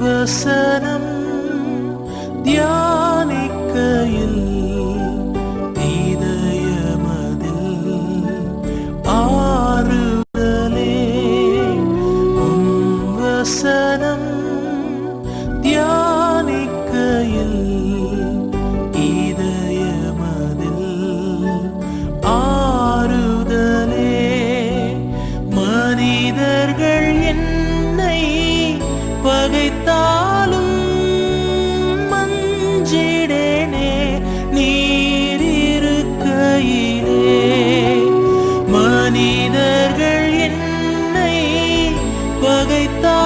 வசனம் தியானிக்கையில் இதயமதில் ஆறுதலே உம் வசனம் பகைத்தான்